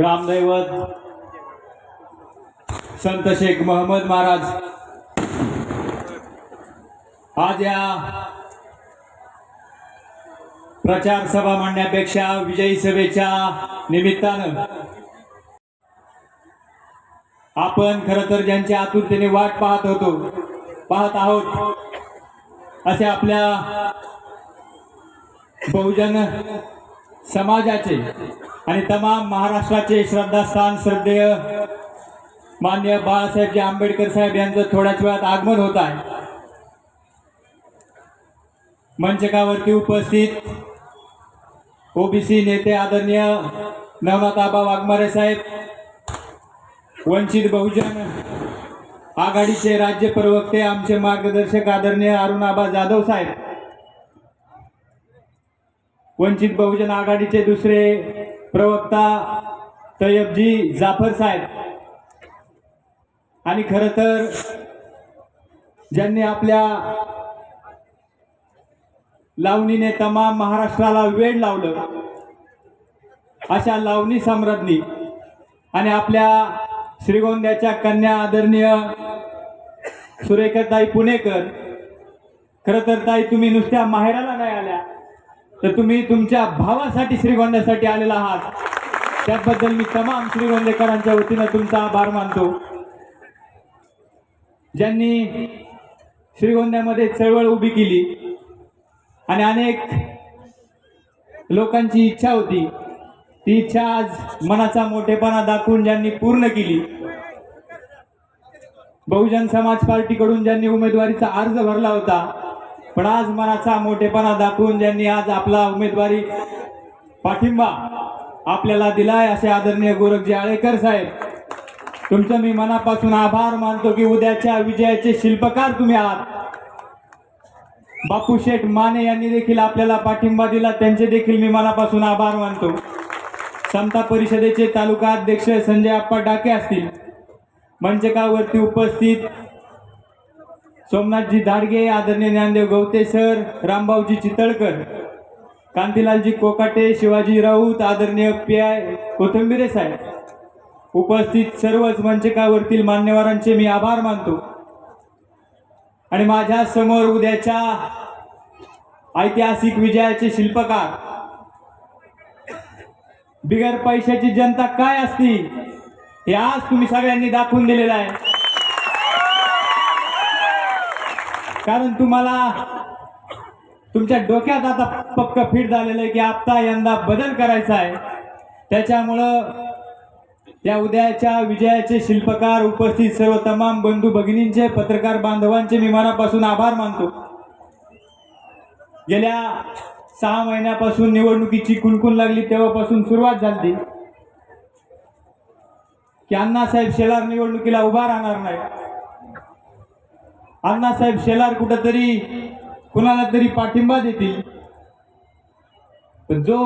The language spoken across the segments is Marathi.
ग्रामदैवत संत शेख महमद महाराज. आज या प्रचार सभा मांडण्यापेक्षा विजयी सभेच्या निमित्तानं आपण खर तर ज्यांच्या आतुरतेने वाट पाहत होतो पाहत आहोत असे आपल्या बहुजन समाजाचे आणि तमाम महाराष्ट्राचे श्रद्धास्थान श्रद्धेय मान्य बाळासाहेबजी आंबेडकर साहेब यांचं थोड्याच वेळात आगमन होत आहे. मंचकावरती उपस्थित ओबीसी नेते आदरणीय नवनाथ आबा वाघमारे साहेब वंचित बहुजन आघाडीचे राज्य प्रवक्ते आमचे मार्गदर्शक आदरणीय अरुणाबा जाधव साहेब वंचित बहुजन आघाडीचे दुसरे प्रवक्ता तयबजी जाफर साहेब. आणि खरं तर ज्यांनी आपल्या लावणीने तमाम महाराष्ट्राला वेळ लावलं अशा लावणी सम्राज्ञी आणि आपल्या श्रीगोंद्याच्या कन्या आदरणीय सुरेखाताई पुणेकर खरं तर ताई तुम्ही नुसत्या माहेराला तर तुम्ही तुमच्या भावासाठी श्रीगोंद्यासाठी आलेला आहात. त्याबद्दल मी तमाम श्रीगोंदेकरांच्या वतीनं तुमचा आभार मानतो. ज्यांनी श्रीगोंद्यामध्ये चळवळ उभी केली आणि अनेक लोकांची इच्छा होती. ती इच्छा आज मनाचा मोठेपणा दाखवून ज्यांनी पूर्ण केली. बहुजन समाज पार्टीकडून ज्यांनी उमेदवारीचा अर्ज भरला होता पण आज मनाचा मोठेपणा दाखवून ज्यांनी आज आपला उमेदवारी पाठिंबा आपल्याला दिलाय असे आदरणीय गोरखजी आळेकर साहेब तुमचं मी मनापासून आभार मानतो की उद्याच्या विजयाचे शिल्पकार तुम्ही आहात. बापू शेठ माने यांनी देखील आपल्याला पाठिंबा दिला त्यांचे देखील मी मनापासून आभार मानतो. समता परिषदेचे तालुका अध्यक्ष संजय आप्पा डाके असतील. मंचकावरती उपस्थित सोमनाथजी धाडगे आदरणीय ज्ञानदेव गवते सर रामभाऊजी चितळकर कांतीलालजी कोकाटे शिवाजी राऊत आदरणीय पी आय कोथंबिरे साहेब. उपस्थित सर्वच मंचकावरतील मान्यवरांचे मी आभार मानतो. आणि माझ्यासमोर उद्याच्या ऐतिहासिक विजयाचे शिल्पकार बिगर पैशाची जनता काय असती हे आज तुम्ही सगळ्यांनी दाखवून दिलेलं आहे. कारण तुम्हाला तुमच्या डोक्यात आता पक्क फिट झालेलं आहे की आता यंदा बदल करायचा आहे. त्याच्यामुळं या उद्याच्या विजयाचे शिल्पकार उपस्थित सर्व तमाम बंधू भगिनींचे पत्रकार बांधवांचे मी मनापासून आभार मानतो. गेल्या सहा महिन्यापासून निवडणुकीची कुणकुण लागली तेव्हापासून सुरुवात झाली की अण्णासाहेब शेलार निवडणुकीला उभा राहणार नाही अण्णासाहेब शेलार कुठंतरी कुणाला तरी पाठिंबा देतील. पण जो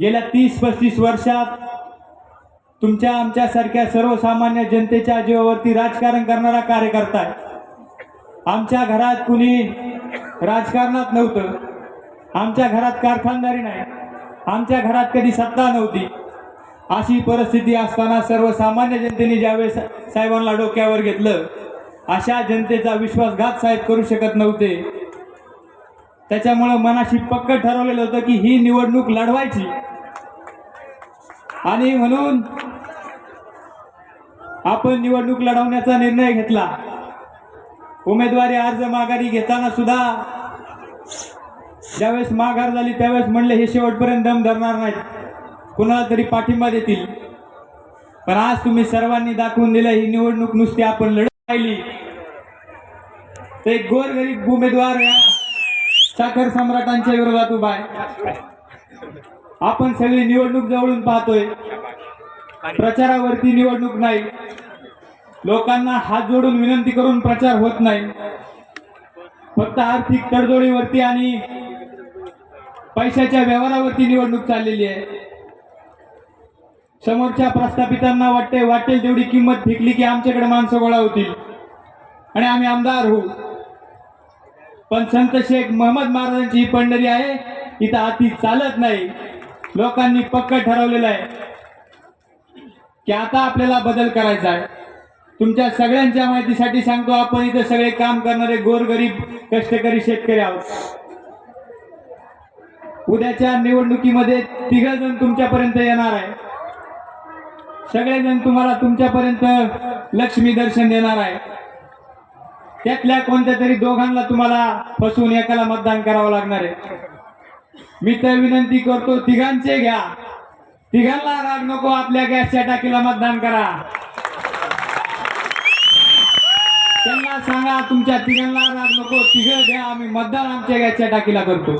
गेल्या तीस पस्तीस वर्षात तुमच्या आमच्यासारख्या सर्वसामान्य जनतेच्या जीवावरती राजकारण करणारा कार्यकर्ता आहे. आमच्या घरात कुणी राजकारणात नव्हतं. आमच्या घरात कारखानदारी नाही. आमच्या घरात कधी सत्ता नव्हती. अशी परिस्थिती असताना सर्वसामान्य जनतेने ज्यावेळेस साहेबांना डोक्यावर घेतलं अशा जनतेचा विश्वासघात साहेब करू शकत नव्हते. त्याच्यामुळं मनाशी पक्क ठरवलेलं होतं की ही निवडणूक लढवायची. आणि म्हणून आपण निवडणूक लढवण्याचा निर्णय घेतला. उमेदवारी अर्ज माघारी घेताना सुद्धा ज्यावेळेस माघार झाली त्यावेळेस म्हणले हे शेवटपर्यंत दम धरणार नाहीत. कुणाला तरी पाठिंबा देतील. पण आज तुम्ही सर्वांनी दाखवून दिलं ही निवडणूक नुसती आपण लढत राहिली. ते गोर गोरगरीब उमेदवार या साखर सम्राटांच्या विरोधात उभा आहे. आपण सगळी निवडणूक जवळून पाहतोय. प्रचारावरती निवडणूक नाही. लोकांना हात जोडून विनंती करून प्रचार होत नाही. फक्त आर्थिक तडजोडीवरती आणि पैशाच्या व्यवहारावरती निवडणूक चाललेली आहे. समोरच्या प्रस्थापितांना वाटते वाटेल तेवढी किंमत फेकली की आमच्याकडे माणसं गोळा होतील. आणि आम्ही आमदार होऊ. पण संत शेख महम्मद महाराजांची ही पंढरी आहे इथं हाती चालत नाही. लोकांनी पक्क ठरवलेलं आहे की आता आपल्याला बदल करायचा आहे. तुमच्या सगळ्यांच्या माहितीसाठी सांगतो आपण इथं सगळे काम करणारे गोरगरीब कष्टकरी शेतकरी आहोत. उद्याच्या निवडणुकीमध्ये तिघ जण तुमच्यापर्यंत येणार आहे. सगळेजण तुम्हाला तुमच्यापर्यंत लक्ष्मी दर्शन देणार आहे. त्यातल्या कोणत्या तरी दोघांना तुम्हाला फसवून एकाला मतदान करावं लागणार आहे. मी तर विनंती करतो तिघांचे घ्या. तिघांना राग नको आपल्या गॅसच्या टाकीला मतदान करा. त्यांना सांगा तुमच्या तिघांना राग नको तिघ घ्या आम्ही मतदान आमच्या गॅसच्या टाकीला करतो.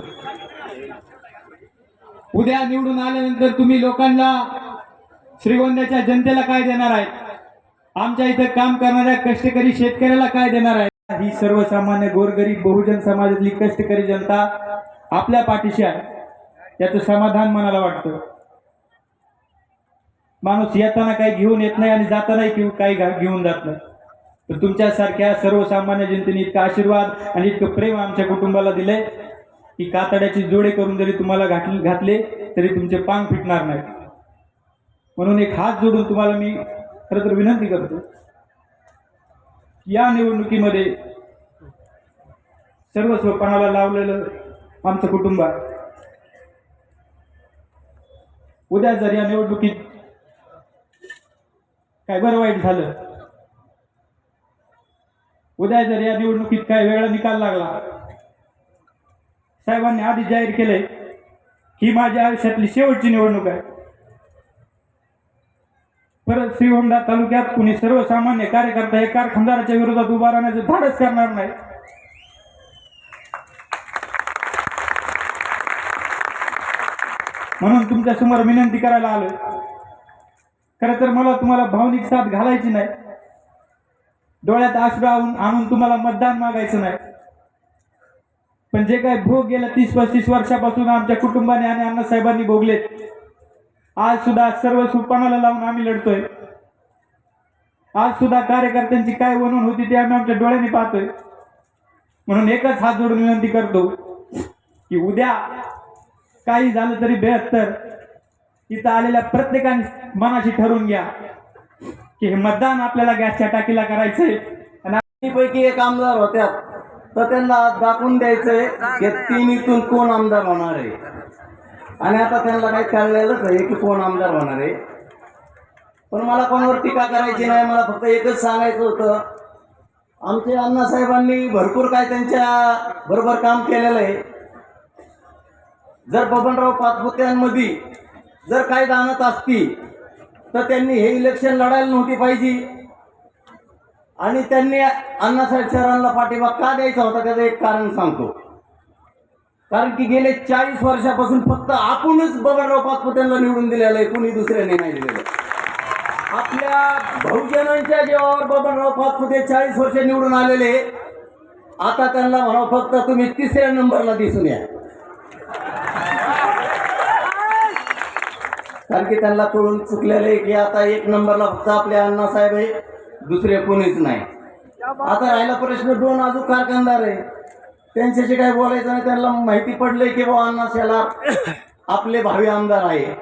उद्या निवडून आल्यानंतर तुम्ही लोकांना श्रीगोंद्याच्या जनतेला काय देणार आहे? आमच्या इथं काम करणाऱ्या कष्टकरी शेतकऱ्याला काय देणार आहे? ही सर्वसामान्य गोरगरीब बहुजन समाजातली कष्टकरी जनता आपल्या पाठीशी आहे. याचं समाधान मनाला वाटतं. माणूस येताना काही घेऊन येत नाही आणि जातानाही घेऊन काही घेऊन जात नाही. तर तुमच्यासारख्या सर्वसामान्य जनतेने इतका आशीर्वाद आणि इतकं प्रेम आमच्या कुटुंबाला दिलंय की कातड्याची जोडे करून जरी तुम्हाला घातले घातले तरी तुमचे पांग फिटणार नाही म्हणून एक हात जोडून तुम्हाला मी खरं तर विनंती करतो. या निवडणुकीमध्ये सर्वस्व पणाला लावलेलं आमचं कुटुंब आहे उद्या जर या निवडणुकीत काय बरं वाईट झालं उद्या जर या निवडणुकीत काय वेगळा निकाल लागला साहेबांनी आधी जाहीर केलंय ही माझ्या आयुष्यातली शेवटची निवडणूक आहे. परत श्रीगोंदा तालुक्यात कुणी सर्वसामान्य कार्यकर्ता हे कारखानदाराच्या विरोधात उभा राहण्याचं धाडस करणार नाही. म्हणून तुमच्यासमोर विनंती करायला आलो खरं तर मला तुम्हाला भावनिक साथ घालायची नाही. डोळ्यात आश्रू आणून तुम्हाला मतदान मागायचं नाही. पण जे काय भोग गेल्या तीस पस्तीस वर्षापासून आमच्या कुटुंबाने आणि अण्णासाहेबांनी भोगलेत आज सुद्धा सर्व सुपानाला लावून आम्ही लढतोय. आज सुद्धा कार्यकर्त्यांची काय वणून होती ते आम्ही आमच्या डोळ्याने पाहतोय. म्हणून एकच हात जोडून विनंती करतो की उद्या काही झालं तरी बेहत्तर इथं आलेल्या प्रत्येकाने मनाशी ठरवून घ्या की हे मतदान आपल्याला गॅसच्या टाकीला करायचंय. आणि पैकी एक आमदार होत्या तर त्यांना दाखवून द्यायचंय की तिन्हीतून कोण आमदार होणार आहे. आणि आता त्यांना काही कळलेलंच आहे की कोण आमदार होणार आहे. पण मला कोणावर टीका करायची नाही. मला फक्त एकच सांगायचं होतं. आमचे अण्णासाहेबांनी भरपूर काय त्यांच्या बरोबर काम केलेलं आहे. जर बबनराव पाचपुत्यांमध्ये जर काही जाणत असती तर त्यांनी हे इलेक्शन लढायला नव्हती पाहिजे. आणि त्यांनी अण्णासाहेब सरांना पाठिंबा का द्यायचा होता त्याचं एक कारण सांगतो. कारण की गेले चाळीस वर्षापासून फक्त आपणच बबनराव पाचपुत्यांना निवडून दिलेलं आहे. कुणी दुसऱ्याने नाही दिलेलं. आपल्या बहुजनांच्या जेवावर बबनराव पाचपुते चाळीस वर्ष निवडून आलेले आता त्यांना म्हणावं फक्त तुम्ही तिसऱ्या नंबरला दिसून या. कारण की त्यांना कळून चुकलेलं आहे की आता एक नंबरला फक्त आपले अण्णासाहेब आहे दुसरे कोणीच नाही. आता राहिला प्रश्न दोन अजून कारखानदार आहे. त्यांच्याशी काय बोलायचं नाही त्यांना माहिती पडलंय की बाबा अण्णा शेलार आपले भावी आमदार आहे.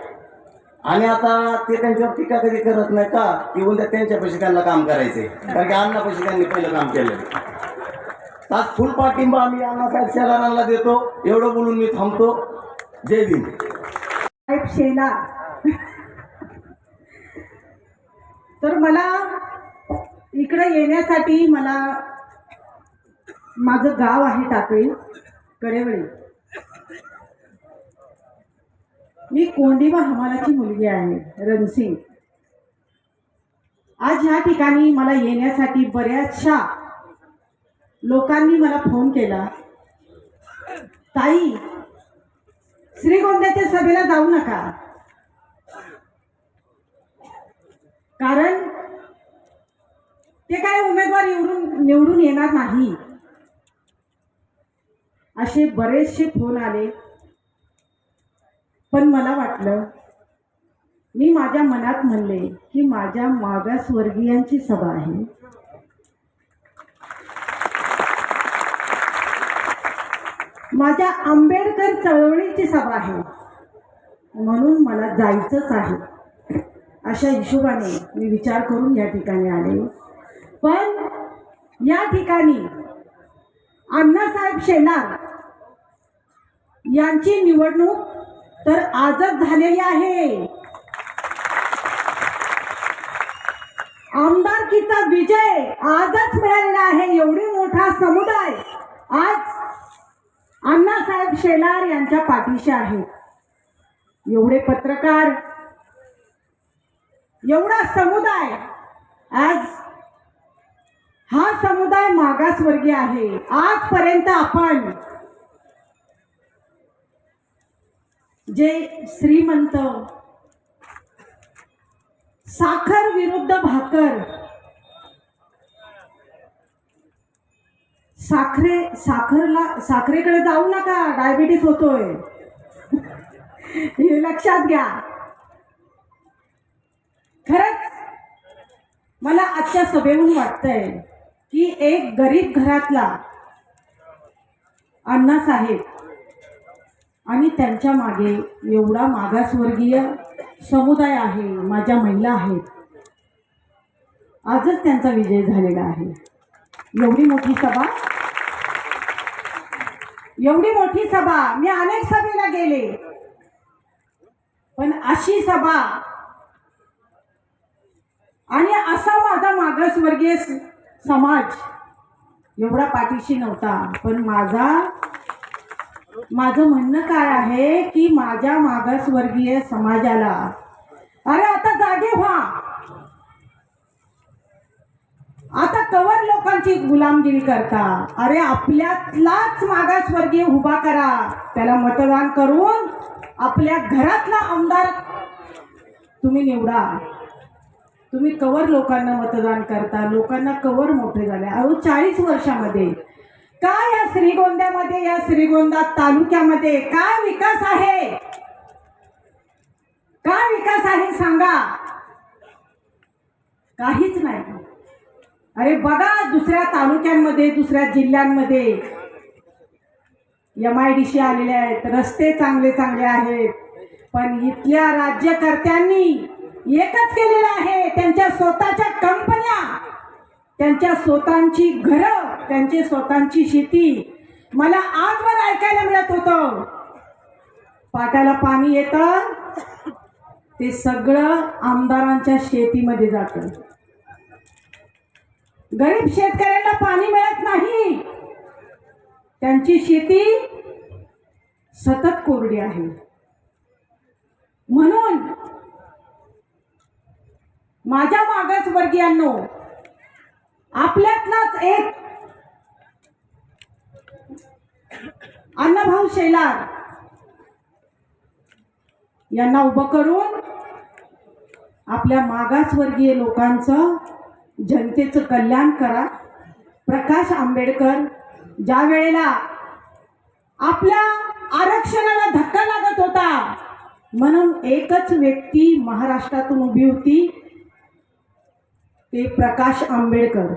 आणि आता ते त्यांच्यावर टीका कधी करत नाही का? की उद्या त्यांच्यापाशी त्यांना काम करायचे कारण की अण्णापाशी त्यांनी पहिलं काम केलं आज फुल पाठिंबा आम्ही अण्णासाहेब शेलारांना देतो. एवढं बोलून मी थांबतो. जय भीम. साहेब शेला तर मला इकडे येण्यासाठी मला माझं गाव आहे टाकळी कडेवळी. मी कोंडिमा हमालाची मुलगी आहे रणसिंग. आज ह्या ठिकाणी मला येण्यासाठी बऱ्याचशा लोकांनी मला फोन केला. ताई श्रीगोंद्याच्या सभेला जाऊ नका. कारण ते काय उमेदवार निवडून निवडून येणार नाही. असे बरेचसे फोन आले. पण मला वाटलं मी माझ्या मनात म्हणले की माझ्या मागासवर्गीयांची सभा आहे. माझ्या आंबेडकर चळवळीची सभा आहे. म्हणून मला जायचंच आहे. अशा हिशोबाने मी विचार करून या ठिकाणी आले. पण या ठिकाणी अण्णासाहेब शेलार यांची निवडणूक तर आजच झालेली आहे. आमदारकीचा विजय आजच मिळालेला आहे. एवढी मोठा समुदाय आज अण्णासाहेब शेलार यांच्या पाठीशी आहेत एवढे पत्रकार एवढा समुदाय आज हा समुदाय मागासवर्गीय आहे. आजपर्यंत आपण जे श्रीमंत साखर विरुद्ध भाकर साखरे साखरला साखरेकडे जाऊ नका डायबिटीस होतोय. हे लक्षात घ्या. खरंच मला आजच्या सभेहून वाटतंय की एक गरीब घरातला अण्णासाहेब आणि त्यांच्या मागे एवढा मागासवर्गीय समुदाय आहे माझ्या महिला आहेत. आजच त्यांचा विजय झालेला आहे. एवढी मोठी सभा? एवढी मोठी सभा. मी अनेक सभेला गेले. पण अशी सभा आणि असा माझा मागासवर्गीय समाज एवढा पाठीशी नव्हता पण माझा माझं म्हणणं काय आहे की माझ्या मागासवर्गीय समाजाला अरे आता जागे व्हा. आता कवर लोकांची गुलामगिरी करता. अरे आपल्यातलाच मागासवर्गीय उभा करा. त्याला मतदान करून आपल्या घरातला आमदार तुम्ही निवडा. तुम्ही कवर लोकांना मतदान करता लोकांना कवर मोठे झाले. अहो चाळीस वर्षामध्ये. काय या श्रीगोंद्यामध्ये या श्रीगोंदा तालुक्यामध्ये? काय विकास आहे? काय विकास आहे सांगा. काहीच नाही. अरे बघा दुसऱ्या तालुक्यांमध्ये दुसऱ्या जिल्ह्यांमध्ये. एम आय डी सी आलेले आहेत. रस्ते चांगले चांगले आहेत. पण इथल्या राज्यकर्त्यांनी एकच केलेलं आहे. त्यांच्या स्वतःच्या कंपन्या त्यांच्या स्वतःची घरं त्यांची स्वतःची शेती. मला आजवर ऐकायला मिळत होतं. पाटाला पाणी येतं. ते सगळं आमदारांच्या शेतीमध्ये जातं. गरीब शेतकऱ्यांना पाणी मिळत नाही. त्यांची शेती सतत कोरडी आहे. म्हणून माझ्या मागासवर्गीयांनो आपल्यातलाच एक अण्णाभाऊ शेलार यांना उभं करून आपल्या मागासवर्गीय लोकांचं जनतेचं कल्याण करा. प्रकाश आंबेडकर ज्या वेळेला आपल्या आरक्षणाला धक्का लागत होता म्हणून एकच व्यक्ती महाराष्ट्रातून उभी होती ते प्रकाश आंबेडकर.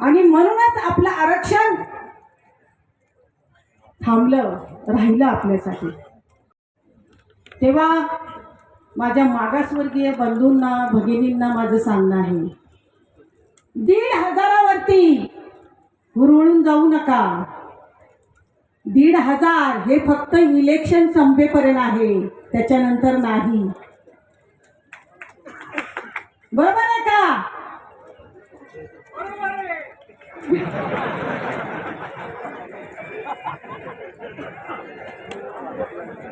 आणि म्हणूनच आपलं आरक्षण थांबलं राहिलं आपल्यासाठी. तेव्हा माझ्या मागासवर्गीय बंधूंना भगिनींना माझं सांगणं आहे. दीड हजारावरती हुरळून जाऊ नका. दीड हजार हे फक्त इलेक्शन संपेपर्यंत आहे. त्याच्यानंतर नाही. बरोबर आहे का?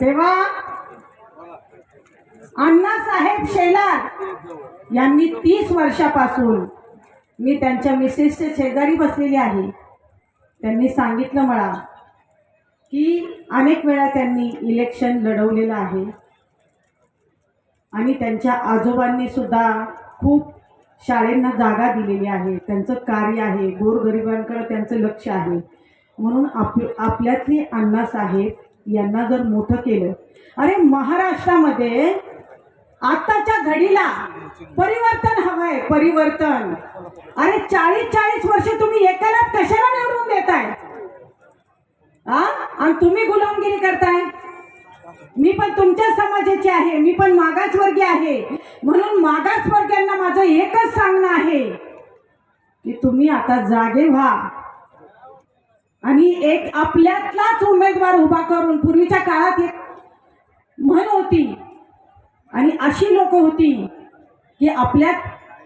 तेव्हा अण्णासाहेब शेलार यांनी तीस वर्षापासून मी त्यांच्या मिसेसच्या शेजारी बसलेली आहे. त्यांनी सांगितलं मला की अनेक वेळा त्यांनी इलेक्शन लढवलेलं आहे. आणि त्यांच्या आजोबांनी सुद्धा खूप शाळेंना जागा दिलेली आहे. त्यांचं कार्य आहे. गोरगरिबांकडे त्यांचं लक्ष आहे. म्हणून आप आपल्यातले अण्णासाहेब यांना जर मोठं केलं अरे महाराष्ट्रामध्ये आताच्या घडीला परिवर्तन हवंय परिवर्तन. अरे चाळीस चाळीस वर्ष तुम्ही एकालाच कशाला निवडून देताय? आ? आणि तुम्ही गुलामगिरी करताय? मी पण तुमच्या समाजाची आहे. मी पण मागासवर्गीय आहे. म्हणून मागासवर्गीयांना माझं एकच सांगणं आहे की तुम्ही आता जागे व्हा. आणि एक आपल्यातलाच उमेदवार उभा करून पूर्वीच्या काळात एक म्हण होती आणि अशी लोक होती की आपल्या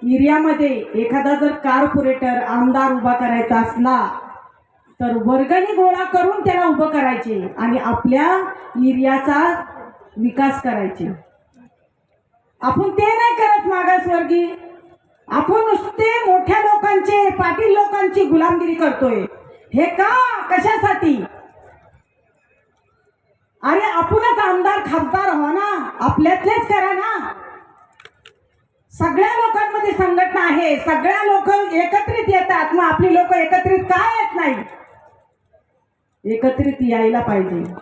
एरियामध्ये एखादा जर कार्पोरेटर आमदार उभा करायचा असला तर वर्गणी गोळा करून त्याला उभं करायचे आणि आपल्या एरियाचा विकास करायचे. आपण ते नाही करत मागासवर्गी आपण नुसते मोठ्या लोकांचे पाटील लोकांची गुलामगिरी करतोय. हे का? कशासाठी? अरे आपणच आमदार खासदार हो ना. आपल्यातलेच करा ना. सगळ्या लोकांमध्ये संघटना आहे. सगळ्या लोक एकत्रित येतात. मग आपली लोक एकत्रित का येत नाही एकत्रित यायला पाहिजे.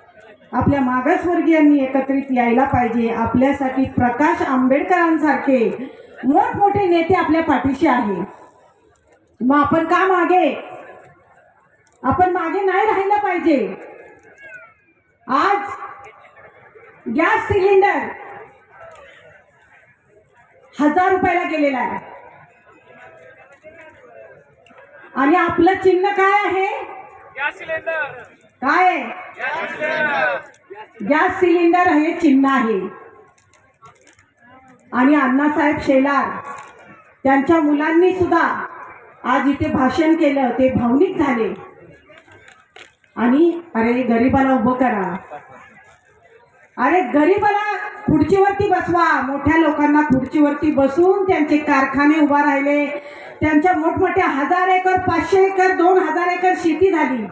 आपल्या मागासवर्गीयांनी एकत्रित यायला पाहिजे. आपल्यासाठी प्रकाश आंबेडकरांसारखे मोठमोठे नेते आपल्या पाठीशी आहे. मग आपण का मागे? आपण मागे नाही राहिलं पाहिजे. आज गॅस सिलेंडर हजार रुपयाला गेलेला आहे. आणि आपलं चिन्ह काय आहे? काय? गॅस सिलेंडर हे चिन्ह आहे. आणि अण्णासाहेब शेलार त्यांच्या मुलांनी सुद्धा आज इथे भाषण केलं. ते भावनिक झाले. आणि अरे गरिबाला उभं करा. अरे गरिबाला खुर्चीवरती बसवा. मोठ्या लोकांना खुर्चीवरती बसून त्यांचे कारखाने उभा राहिले. त्यांच्या मोठमोठ्या हजार एकर पाचशे एकर दोन हजार एकर शेती झाली.